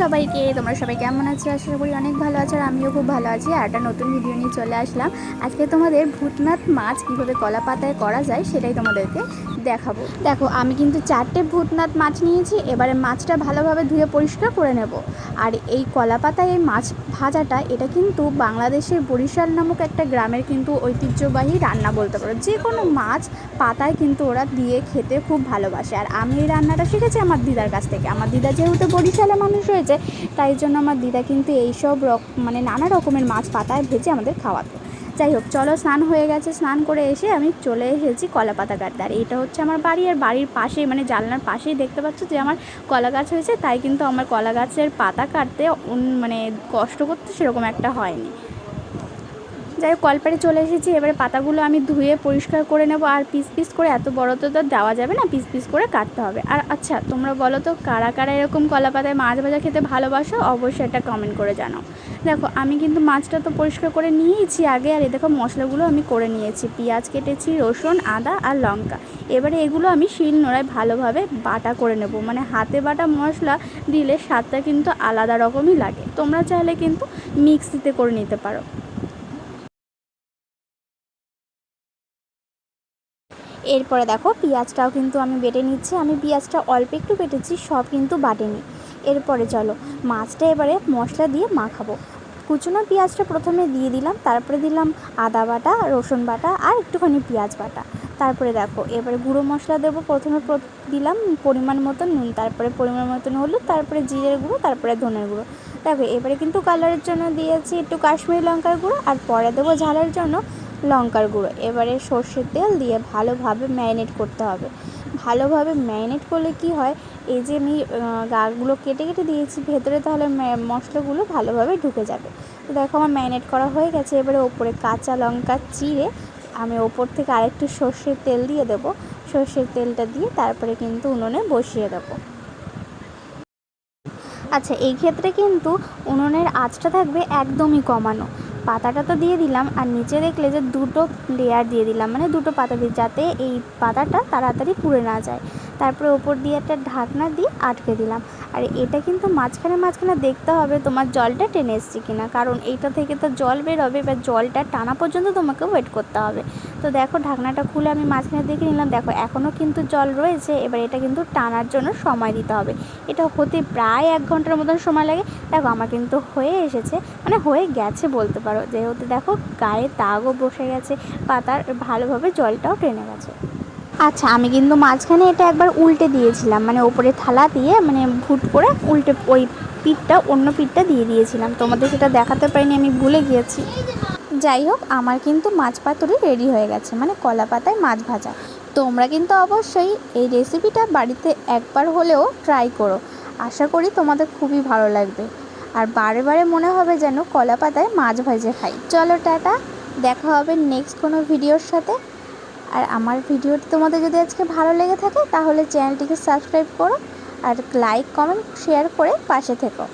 সবাইকে, তোমরা সবাই কেমন আছো? আশা করি অনেক ভালো আছো আর আমিও খুব ভালো আছি। আর একটা নতুন ভিডিও নিয়ে চলে আসলাম। আজকে তোমাদের ভূতনাথ মাছ কীভাবে কলা পাতায় করা যায় সেটাই তোমাদেরকে দেখাবো। দেখো, আমি কিন্তু চারটে ভূতনাথ মাছ নিয়েছি, এবারে মাছটা ভালোভাবে ধুয়ে পরিষ্কার করে নেব। আর এই কলা পাতায় এই মাছ ভাজাটা, এটা কিন্তু বাংলাদেশের বরিশাল নামক একটা গ্রামের কিন্তু ঐতিহ্যবাহী রান্না বলতে পারো। যে কোনো মাছ পাতায় কিন্তু ওরা দিয়ে খেতে খুব ভালোবাসে। আর আমি এই রান্নাটা শিখেছি আমার দিদার কাছ থেকে। আমার দিদা যেহেতু বরিশালে মানুষ হয়েছে তাই জন্য আমার দিদা কিন্তু এইসব রক মানে নানা রকমের মাছ পাতায় ভেজে আমাদের খাওয়াতো। যাই হোক, চলো স্নান হয়ে গেছে, স্নান করে এসে আমি চলে এসেছি কলা পাতা আর এটা হচ্ছে আমার বাড়ি আর বাড়ির পাশেই মানে জানলার পাশেই দেখতে পাচ্ছ যে আমার কলা গাছ হয়েছে, তাই কিন্তু আমার কলা গাছের পাতা কাটতে মানে কষ্ট করতে সেরকম একটা হয়নি। যাই হোক, কলপাড়ে চলে এসেছি। এবারে পাতাগুলো আমি ধুয়ে পরিষ্কার করে নেব আর পিস পিস করে এত বড় তো দেওয়া যাবে না, পিস পিস করে কাটতে হবে। আর আচ্ছা তোমরা বলো তো কারা কারা এরকম কলা পাতায় মাছ ভাজা খেতে ভালোবাসো? অবশ্যই এটা কমেন্ট করে জানাও। দেখো, আমি কিন্তু মাছটা তো পরিষ্কার করে নিয়েইছি আগে, আর এই দেখো মশলাগুলো আমি করে নিয়েছি। পেঁয়াজ কেটেছি, রসুন, আদা আর লঙ্কা। এবারে এগুলো আমি শিল নোড়ায় ভালোভাবে বাটা করে নেব। মানে হাতে বাটা মশলা দিলে স্বাদটা কিন্তু আলাদা রকমই লাগে। তোমরা চাইলে কিন্তু মিক্সিতে করে নিতে পারো। এরপরে দেখো, পেঁয়াজটাও কিন্তু আমি বেটে নিচ্ছি। আমি পেঁয়াজটা অল্প একটু বেটেছি, সব কিন্তু বাটেনি। এরপরে চলো, মাছটা এবারে মশলা দিয়ে মাখাবো। কুচুনো পেঁয়াজটা প্রথমে দিয়ে দিলাম, তারপরে দিলাম আদা বাটা, রসুন বাটা আর একটুখানি পেঁয়াজ বাটা। তারপরে দেখো, এবারে গুঁড়ো মশলা দেবো, প্রথমে প্র- দিলাম পরিমাণ মতো নুন, তারপরে পরিমাণ মতন হলুদ, তারপরে জিরের গুঁড়ো, তারপরে ধনের গুঁড়ো। দেখো, এবারে কিন্তু কালারের জন্য দিয়েছি একটু কাশ্মীরি লঙ্কার গুঁড়ো, আর পরে দেবো ঝালের জন্য লঙ্কার গুঁড়ো। এবারে সর্ষের তেল দিয়ে ভালোভাবে ম্যারিনেট করতে হবে। ভালোভাবে ম্যারিনেট করলে কি হয়, এই যে আমি গাগুলো কেটে কেটে দিয়েছি, ভেতরে তাহলে মশলাগুলো ভালোভাবে ঢুকে যাবে। তো দেখো আমার ম্যারিনেট করা হয়ে গেছে। এবারে ওপরে কাঁচা লঙ্কা চিড়ে আমি ওপর থেকে আরেকটু সর্ষের তেল দিয়ে দেবো। সর্ষের তেলটা দিয়ে তারপরে কিন্তু উনুনে বসিয়ে দেবো। আচ্ছা এই ক্ষেত্রে কিন্তু উনুনের আঁচটা থাকবে একদমই কমানো। পাতাটা তো দিয়ে দিলাম, আর নিচে দেখলে যে দুটো লেয়ার দিয়ে দিলাম মানে দুটো পাতা দিয়ে, যাতে এই পাতাটা তাড়াতাড়ি পুড়ে না যায়। তারপরে ওপর দিয়ে একটা ঢাকনা দিয়ে আটকে দিলাম। আর এটা কিন্তু মাঝখানে মাঝখানে দেখতে হবে তোমার জলটা টেনে এসছে কিনা। কারণ এইটা থেকে তো জল বেরোবে এবার জলটা টানা পর্যন্ত তোমাকে ওয়েট করতে হবে। তো দেখো ঢাকনাটা খুলে আমি মাঝখানে দেখে নিলাম, দেখো এখনও কিন্তু জল রয়েছে, এবার এটা কিন্তু টানার জন্য সময় দিতে হবে। এটা হতে প্রায় এক ঘণ্টার মতন সময় লাগে। দেখো আমার কিন্তু হয়ে এসেছে মানে হয়ে গেছে বলতে পারো। যেহেতু দেখো গায়ে দাগও বসে গেছে, পাতার ভালোভাবে জলটাও টেনে গেছে। আচ্ছা আমি কিন্তু মাঝখানে এটা একবার উল্টে দিয়েছিলাম মানে ওপরে থালা দিয়ে মানে ভুট করে উল্টে ওই পিঠটা, অন্য পিঠটা দিয়ে দিয়েছিলাম। তোমাদের সেটা দেখাতে পারিনি, আমি ভুলে গিয়েছি। যাই হোক, আমার কিন্তু মাছ পাতুরি রেডি হয়ে গেছে মানে কলা পাতায় মাছ ভাজা। তোমরা কিন্তু অবশ্যই এই রেসিপিটা বাড়িতে একবার হলেও ট্রাই করো। আশা করি তোমাদের খুবই ভালো লাগবে। আর বারে বারে মনে হবে যেন কলা পাতায় মাছ ভাজে খাই। চলো, টাটা। দেখা হবে নেক্সট কোনো ভিডিওর সাথে। আর আমার ভিডিওটি তোমাদের যদি আজকে ভালো লেগে থাকে, তাহলে চ্যানেলটিকে সাবস্ক্রাইব করো আর লাইক কমেন্ট শেয়ার করে পাশে থেকো।